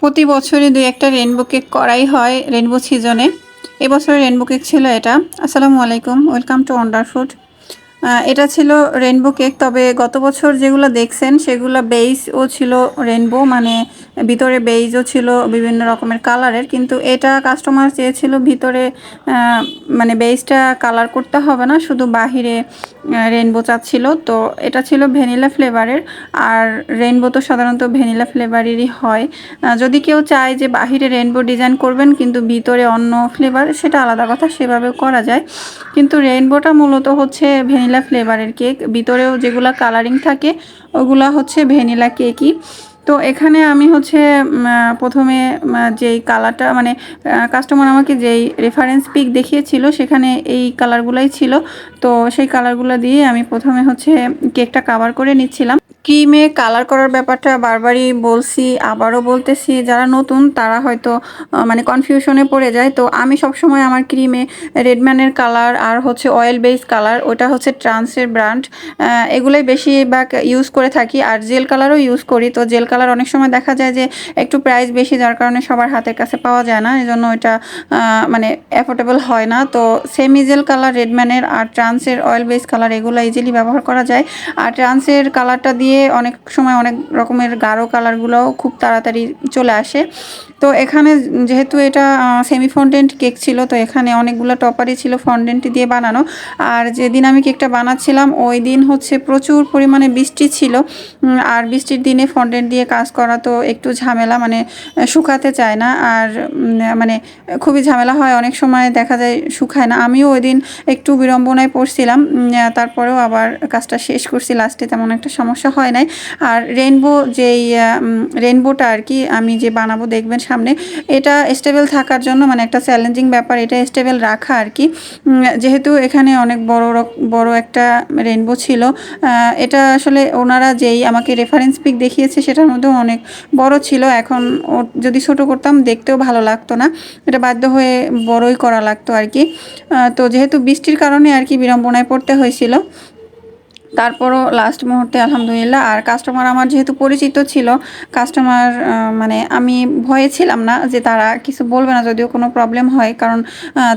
প্রতি বছরই দুই একটা রেনবো কেক করাই হয় রেনবো সিজনে এবছরের রেনবো কেক ছিল এটা। আসসালামু আলাইকুম ওয়েলকাম টু ওয়ান্ডার ফুড এটা ছিল রেনবো কেক তবে গত বছর যেগুলো দেখছেন, সেগুলো বেইস ও ছিল রেনবো মানে ভিতরে বেইজও ছিল বিভিন্ন রকমের কালারের কিন্তু এটা কাস্টমার চেয়েছিল ভিতরে মানে বেইজটা কালার করতে হবে না, শুধু বাহিরে রেনবো চাচ্ছিল তো এটা ছিল ভ্যানিলা ফ্লেভারের আর রেনবো তো সাধারণত ভ্যানিলা ফ্লেভারেরই হয়। যদি কেউ চায় যে বাহিরে রেনবো ডিজাইন করবেন, কিন্তু ভিতরে অন্য ফ্লেভার সেটা আলাদা কথা, সেভাবেও করা যায়। কিন্তু রেনবোটা মূলত হচ্ছে ভ্যানিলা ফ্লেভারের কেক ভিতরেও যেগুলা কালারিং থাকে, ওগুলা হচ্ছে ভ্যানিলা কেকই তো এখানে আমি হচ্ছে প্রথমে যেই কালারটা মানে কাস্টমার আমাকে যেই রেফারেন্স পিক দেখিয়েছিল, সেখানে এই কালারগুলাই ছিল। তো সেই কালারগুলো দিয়ে আমি প্রথমে হচ্ছে কেকটা কাভার করে নিচ্ছিলাম। ক্রিমে কালার করার ব্যাপারটা বারবারই বলছি, আবারও বলতেছি, যারা নতুন, তারা হয়তো মানে কনফিউশনে পড়ে যায়। তো আমি সবসময় আমার ক্রিমে রেডম্যানের কালার আর হচ্ছে অয়েল বেস কালার ওটা হচ্ছে ট্রান্সের ব্র্যান্ড এগুলোই বেশিরভাগ ইউজ করে থাকি। আর জেল কালারও ইউজ করি। তো জেল কালার অনেক সময় দেখা যায় যে একটু প্রাইস বেশি যার কারণে সবার হাতের কাছে পাওয়া যায় না। এই জন্য এটা মানে অ্যাফোর্ডেবল হয় না। তো সেমিজেল কালার রেডম্যানের আর ট্রান্সের অয়েল বেস কালার এগুলো ইজিলি ব্যবহার করা যায়। আর ট্রান্সের কালারটা দিয়ে অনেক সময় অনেক রকমের গাঢ় কালারগুলোও খুব তাড়াতাড়ি চলে আসে। তো এখানে যেহেতু এটা সেমি ফন্ডেন্ট কেক ছিল, তো এখানে অনেকগুলো টপারই ছিল ফন্ডেন্ট দিয়ে বানানো। আর যেদিন আমি কেকটা বানাচ্ছিলাম, ওই দিন হচ্ছে প্রচুর পরিমাণে বৃষ্টি ছিল। আর বৃষ্টির দিনে ফন্ডেন্ট দিয়ে কাজ করা তো একটু ঝামেলা মানে শুকাতে চায় না। আর মানে খুবই ঝামেলা হয়, অনেক সময় দেখা যায় শুকায় না। আমিও ওই দিন একটু বিড়ম্বনায় পড়ছিলাম তারপরেও আবার কাজটা শেষ করছি। লাস্টে তেমন একটা সমস্যা হয় নাই। আর রেনবো যেই রেনবোটা আর কি আমি যে বানাবো, দেখবেন সামনে। এটা স্টেবল থাকার জন্য মানে একটা চ্যালেঞ্জিং ব্যাপার, এটা স্টেবল রাখা আর কি। যেহেতু এখানে অনেক বড় বড় একটা রেনবো ছিল এটা আসলে ওনারা যেই আমাকে রেফারেন্স পিক দেখিয়েছে, সেটার মধ্যেও অনেক বড় ছিল। এখন যদি ছোট করতাম, দেখতেও ভালো লাগতো না। এটা বাধ্য হয়ে বড়ই করা লাগতো আর কি। তো যেহেতু বৃষ্টির কারণে আর কি বিড়ম্বনায় পড়তে হয়েছিল তারপরও লাস্ট মুহূর্তে আলহামদুলিল্লাহ। আর কাস্টমার আমার যেহেতু পরিচিত ছিল কাস্টমার মানে আমি ভয়ে ছিলাম না যে তারা কিছু বলবে না, যদিও কোনো প্রবলেম হয়। কারণ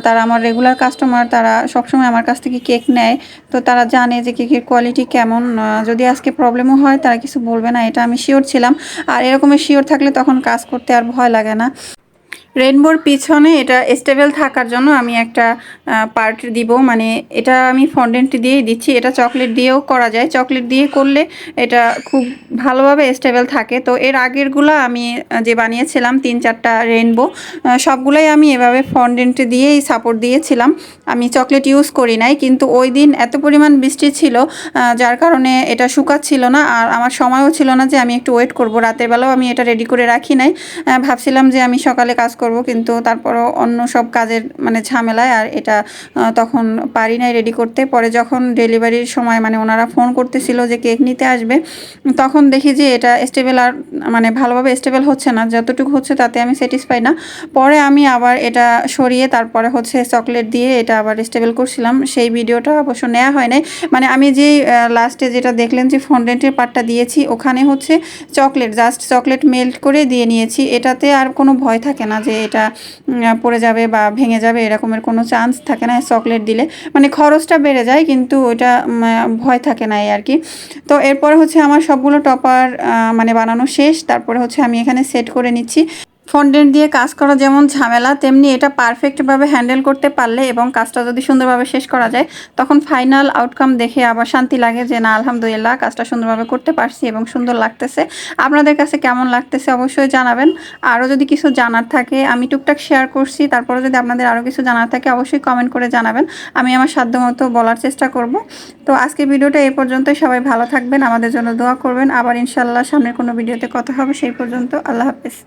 তারা আমার রেগুলার কাস্টমার তারা সবসময় আমার কাছ থেকে কেক নেয়। তো তারা জানে যে কেকের কোয়ালিটি কেমন। যদি আজকে প্রবলেমও হয়, তারা কিছু বলবে না, এটা আমি শিওর ছিলাম। আর এরকমের শিওর থাকলে তখন কাজ করতে আর ভয় লাগে না। রেনবোর পিছনে এটা স্টেবল থাকার জন্য আমি একটা পার্ট দিব। মানে এটা আমি ফন্ডেন্ট দিয়েই দিচ্ছি। এটা চকলেট দিয়েও করা যায়। চকলেট দিয়ে করলে এটা খুব ভালোভাবে স্টেবল থাকে। তো এর আগেরগুলো আমি যে বানিয়েছিলাম তিন চারটা রেনবো সবগুলোই আমি এভাবে ফন্ডেন্ট দিয়েই সাপোর্ট দিয়েছিলাম। আমি চকলেট ইউজ করি নাই, কিন্তু ওই দিন এত পরিমাণ বৃষ্টি ছিল যার কারণে এটা শুকাচ্ছিল না। আর আমার সময়ও ছিল না যে আমি একটু ওয়েট করব। রাতের বেলাও আমি এটা রেডি করে রাখি নাই। ভাবছিলাম যে আমি সকালে কাজ করব, কিন্তু তারপরও অন্য সব কাজের মানে ঝামেলায় আর এটা তখন পারি নাই রেডি করতে। পরে যখন ডেলিভারির সময় মানে ওনারা ফোন করতেছিল যে কেক নিতে আসবে, তখন দেখি যে এটা স্টেবল আর মানে ভালোভাবে স্টেবল হচ্ছে না। যতটুকু হচ্ছে তাতে আমি স্যাটিসফাই না। পরে আমি আবার এটা সরিয়ে তারপরে হচ্ছে চকলেট দিয়ে এটা আবার স্টেবল করছিলাম। সেই ভিডিওটা অবশ্য নেওয়া হয় নাই। মানে আমি যেই লাস্টে যেটা দেখলেন যে ফন্ডেন্টের পার্টটা দিয়েছি, ওখানে হচ্ছে চকলেট জাস্ট চকলেট মেল্ট করে দিয়ে নিয়েছি। এটাতে আর কোনো ভয় থাকে না যে এটা উম, পড়ে যাবে বা ভেঙে যাবে এরকমের কোনো চান্স থাকে না চকলেট দিলে। মানে খরচটা বেড়ে যায় কিন্তু ওটা ভয় থাকে না আর কি। তো এরপর হচ্ছে আমার সবগুলো টপার মানে বানানো শেষ। তারপরে হচ্ছে আমি এখানে সেট করে নিচ্ছি। ফন্ডেন্ট দিয়ে কাজ করা যেমন ঝামেলা, তেমনি এটা পারফেক্টভাবে হ্যান্ডেল করতে পারলে এবং কাজটা যদি সুন্দরভাবে শেষ করা যায়, তখন ফাইনাল আউটকাম দেখে আবার শান্তি লাগে যে না, আলহামদুলিল্লাহ, কাজটা সুন্দরভাবে করতে পারছি এবং সুন্দর লাগতেছে। আপনাদের কাছে কেমন লাগতেছে অবশ্যই জানাবেন। আরও যদি কিছু জানার থাকে, আমি টুকটাক শেয়ার করছি। তারপরে যদি আপনাদের আরও কিছু জানার থাকে, অবশ্যই কমেন্ট করে জানাবেন। আমি আমার সাধ্য মতো বলার চেষ্টা করব। তো আজকে ভিডিওটা এই পর্যন্তই। সবাই ভালো থাকবেন, আমাদের জন্য দোয়া করবেন। আবার ইনশাল্লাহ সামনের কোনো ভিডিওতে কথা হবে, সেই পর্যন্ত আল্লাহ হাফেজ।